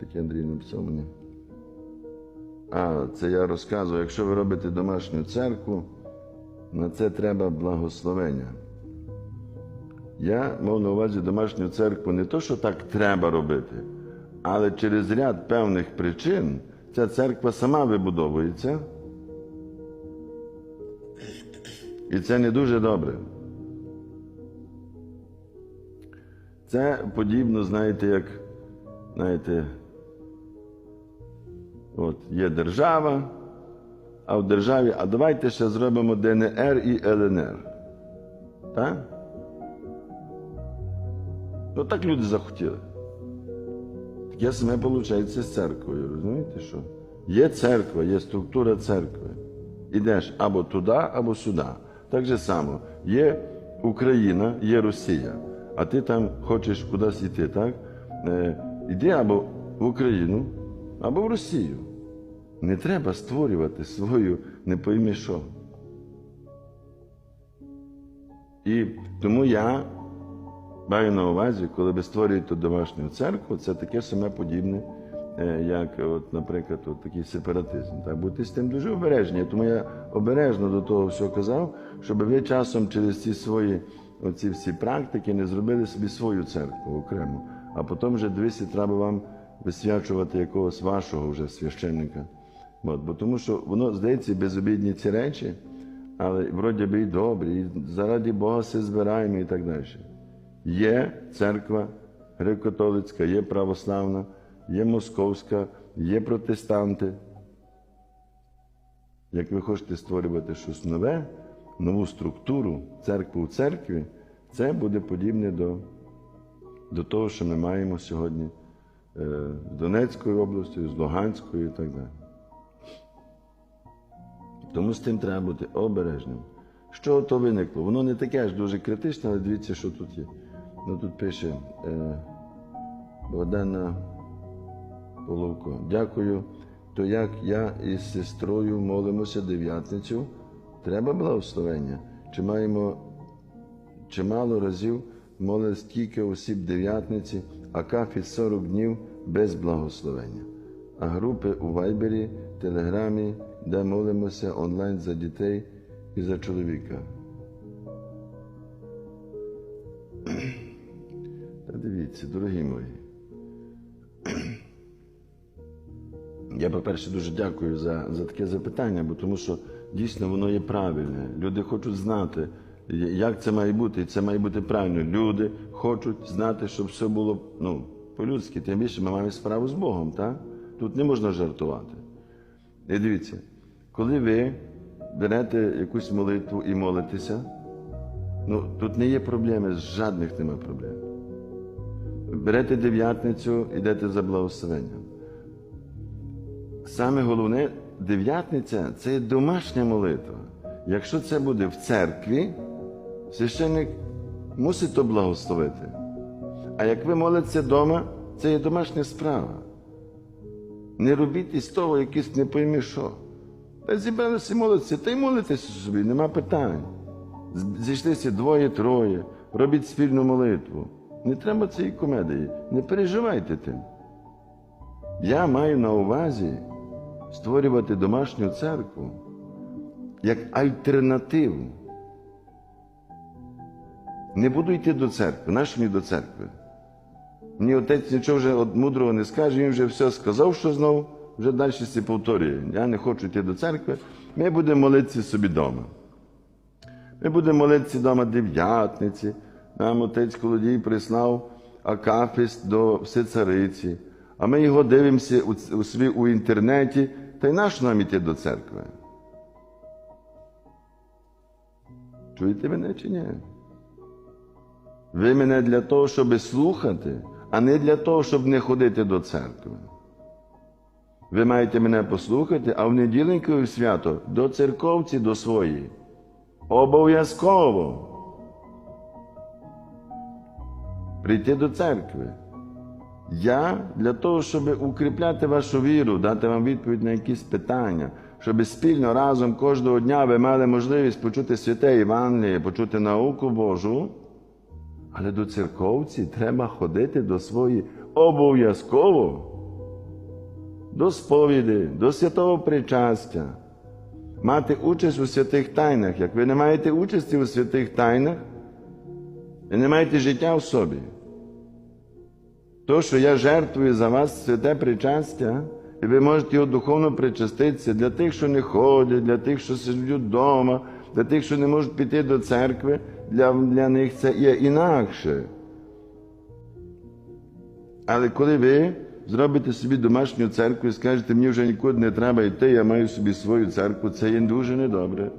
таке Андрій написав мені. А, це я розказую, якщо ви робите домашню церкву, на це треба благословення. Я мав на увазі домашню церкву не то, що так треба робити, але через ряд певних причин ця церква сама вибудовується. І це не дуже добре. Це подібно, знаєте, як, знаєте, от є держава, а в державі, а давайте ще зробимо ДНР і ЛНР. Ну так люди захотіли. Таке саме виходить з церквою, розумієте що? Є церква, є структура церкви. Ідеш або туди, або сюди. Так же само, є Україна, є Росія, а ти там хочеш кудись йти, так? Е, іди або в Україну, або в Росію. Не треба створювати свою не пойми що. І тому я маю на увазі, коли ви створюєте домашню церкву, це таке саме подібне, е, як, от, наприклад, от такий сепаратизм. Так? Будьте з тим дуже обережні. Тому я обережно до того всього казав, щоб ви часом через ці свої оці всі практики не зробили собі свою церкву окремо, а потім вже дивися, треба вам висвячувати якогось вашого вже священника. От, бо тому що воно здається безобідні ці речі, але вроді би і добрі, і заради Бога все збираємо і так далі. Є церква греко-католицька, є православна, є московська, є протестанти. Як ви хочете створювати щось нове, нову структуру, церкву у церкві, це буде подібне до, до того, що ми маємо сьогодні е, з Донецькою областю, з Луганською і так далі. Тому з тим треба бути обережним. Що то виникло? Воно не таке аж дуже критичне, але дивіться, що тут є. Ну тут пише е, Богдана Половко. Дякую. То як я із сестрою молимося дев'ятницю, треба благословення? Чи маємо чимало разів молились кілька осіб дев'ятниці, а кафі 40 днів без благословення. А групи у Вайбері, Телеграмі, де молимося онлайн за дітей і за чоловіка. Та дивіться, дорогі мої. Я, по-перше, дуже дякую за, за таке запитання, бо тому що дійсно воно є правильне. Люди хочуть знати, як це має бути, і це має бути правильно. Люди хочуть знати, щоб все було ну, по-людськи. Тим більше ми маємо справу з Богом, так? Тут не можна жартувати. І дивіться, коли ви берете якусь молитву і молитеся, ну, тут не є проблеми, жодних немає проблем. Берете дев'ятницю, йдете за благословенням. Саме головне, дев'ятниця це є домашня молитва. Якщо це буде в церкві, священник мусить то благословити. А як ви молитеся вдома, це є домашня справа. Не робіть із того якийсь не пойми що. Та зібралися молитися, та й молитеся собі, нема питань. Зійшлися двоє-троє, робіть спільну молитву. Не треба цієї комедії, не переживайте тим. Я маю на увазі створювати домашню церкву як альтернативу. Не буду йти до церкви, нащо мені до церкви? Мені отець нічого вже мудрого не скаже, він вже все сказав, що знов, вже далі це повторює. Я не хочу йти до церкви. Ми будемо молитися собі вдома. Ми будемо молитися вдома дев'ятниці. Нам отець Колодій прислав акафіст до всецариці. А ми його дивимося у, у, собі у інтернеті. Та й нащо нам йти до церкви? Чуєте мене чи ні? Ви мене для того, щоб слухати, а не для того, щоб не ходити до церкви. Ви маєте мене послухати, а в неділеньку і в свято до церковці до своєї. Обов'язково. Прийти до церкви. Я для того, щоб укріпляти вашу віру, дати вам відповідь на якісь питання, щоб спільно разом кожного дня ви мали можливість почути святе Євангеліє, почути науку Божу. Але до церковці треба ходити до своєї обов'язково. до сповіді, до святого причастя, мати участь у святих тайнах. Як ви не маєте участі у святих тайнах, ви не маєте життя в собі. То, що я жертвую за вас святе причастя, і ви можете його духовно причаститися для тих, що не ходять, для тих, що сидять вдома, для тих, що не можуть піти до церкви, для, для них це є інакше. Але коли ви зробите собі домашню церкву і скажете, мені вже нікуди не треба йти, я маю собі свою церкву, це є дуже недобре.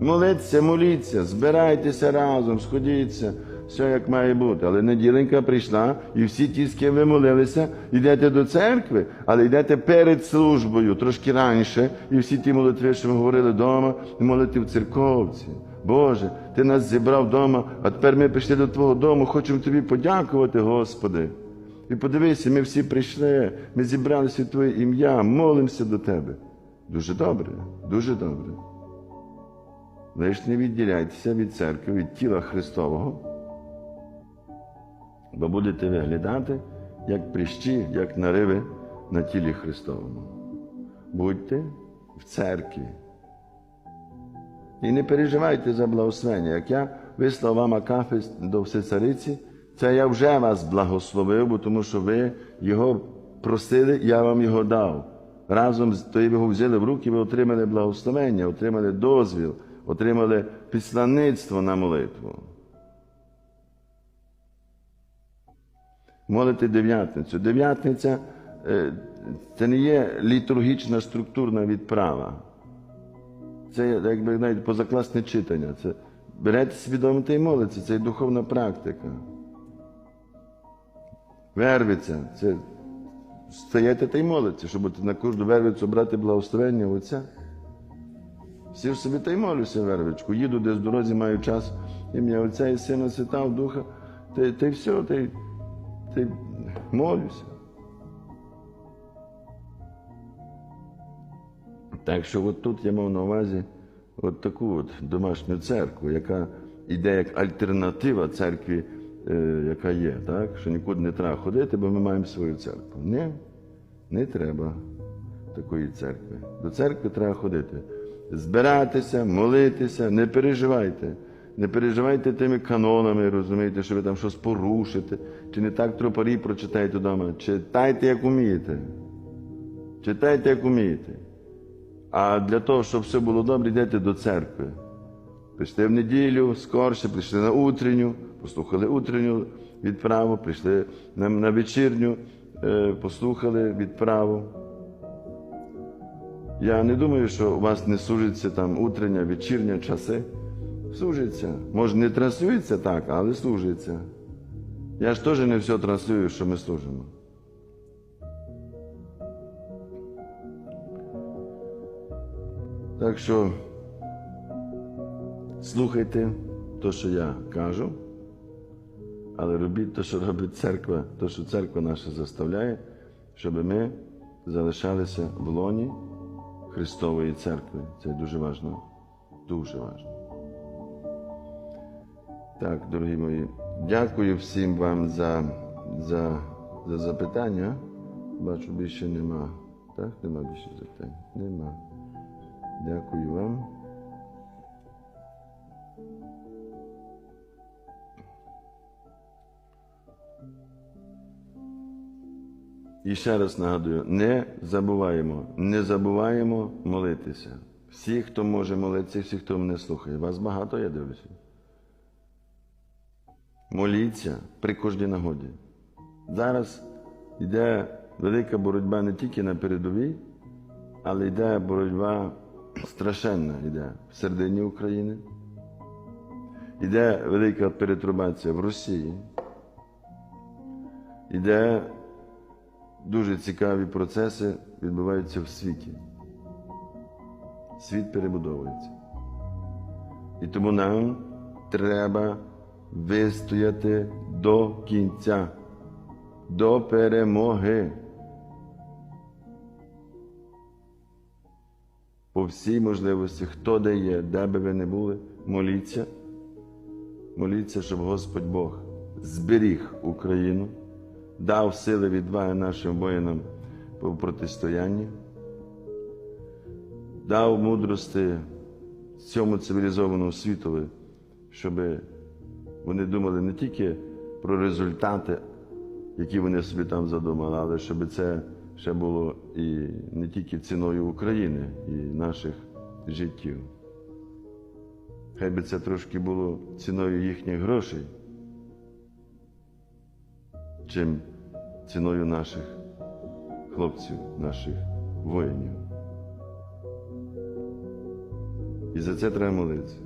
Моліться, моліться, збирайтеся разом, сходіться, все як має бути. Але неділенька прийшла, і всі ті, з ким ви молилися, йдете до церкви, але йдете перед службою, трошки раніше, і всі ті молитви, що ми говорили вдома, молите в церковці. Боже, Ти нас зібрав вдома, а тепер ми прийшли до Твого дому, хочемо Тобі подякувати, Господи. І подивися, ми всі прийшли, ми зібралися в Твоє ім'я, молимося до Тебе. Дуже добре, дуже добре. Лиш не відділяйтеся від церкви, від тіла Христового, бо будете виглядати, як прищі, як нариви на тілі Христовому. Будьте в церкві. І не переживайте за благословення. Як я вислав вам Акафист до всецариці, це я вже вас благословив, бо тому що ви його просили, я вам його дав. Разом з то його взяли в руки, ви отримали благословення, отримали дозвіл, отримали післанництво на молитву. Молите дев'ятницю. Дев'ятниця е, це не є літургічна структурна відправа. Це якби навіть позакласне читання. Це берете свідомо та й молиться, це є духовна практика. Вервиця це стаєте та й молиться, щоб на кожну вервицю брати благословення Отця. Сів собі та й молюся вервичку. Їду десь в дорозі, маю час ім'я Отця і Сина Свята, Духа, та, й- все, та й молюся. Так що от тут я мав на увазі от таку от домашню церкву, яка йде як альтернатива церкві, е, яка є, так? що нікуди не треба ходити, бо ми маємо свою церкву. Ні, не треба такої церкви. До церкви треба ходити. Збиратися, молитися, не переживайте. Не переживайте тими канонами, розумієте, що ви там щось порушите, чи не так тропарі прочитаєте вдома. Читайте, як умієте. Читайте, як умієте. А для того, щоб все було добре, йдете до церкви. Прийшли в неділю, скорше, прийшли на утренню, послухали утренню відправу, прийшли на, вечірню, е, послухали відправу. Я не думаю, що у вас не служиться там утрення, вечірня часи. Служиться. Може, не транслюється так, але служиться. Я ж теж не все транслюю, що ми служимо. Так що слухайте те, що я кажу, але робіть те, що робить церква, те, що церква наша заставляє, щоб ми залишалися в лоні Христової церкви. Це дуже важливо. Дуже важливо. Так, дорогі мої, дякую всім вам за, за, за запитання. Бачу, більше нема. Так, нема більше запитань? Нема. Дякую вам. І ще раз нагадую: не забуваємо, не забуваємо молитися. Всі, хто може молитися, всі, хто мене слухає. Вас багато, я дивлюся. Моліться при кожній нагоді. Зараз йде велика боротьба не тільки на передовій, але йде боротьба страшенна йде в середині України. Йде велика перетрубація в Росії. Йде дуже цікаві процеси відбуваються в світі. Світ перебудовується. І тому нам треба вистояти до кінця, до перемоги. По всій можливості, хто де є, де би ви не були, моліться. Моліться, щоб Господь Бог зберіг Україну, дав сили відваги нашим воїнам по протистоянні, дав мудрости цьому цивілізованому світові, щоб вони думали не тільки про результати, які вони собі там задумали, але щоб це ще було і не тільки ціною України і наших життів. Хай би це трошки було ціною їхніх грошей, чим ціною наших хлопців, наших воїнів. І за це треба молитися.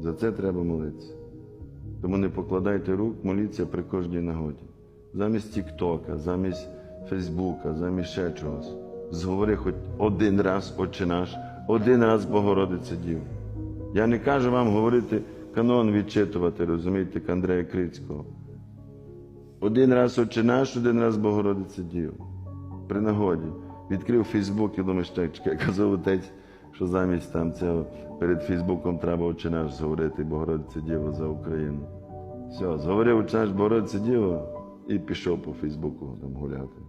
За це треба молитися. Тому не покладайте рук, моліться при кожній нагоді. Замість Тіктока, замість Фейсбука, замість ще чогось. Зговори хоч один раз Отче наш, один раз Богородиця Дів. Я не кажу вам говорити канон відчитувати, розумієте, Андрея Крицького. Один раз Отче наш, один раз Богородиця Дів. При нагоді. Відкрив Фейсбук і думаєш, так, чекай, казав отець, що замість там цього перед Фейсбуком треба Отче наш зговорити Богородиця Діва за Україну. Все, зговорив Отче наш Богородиця Діва і пішов по Фейсбуку там гуляти.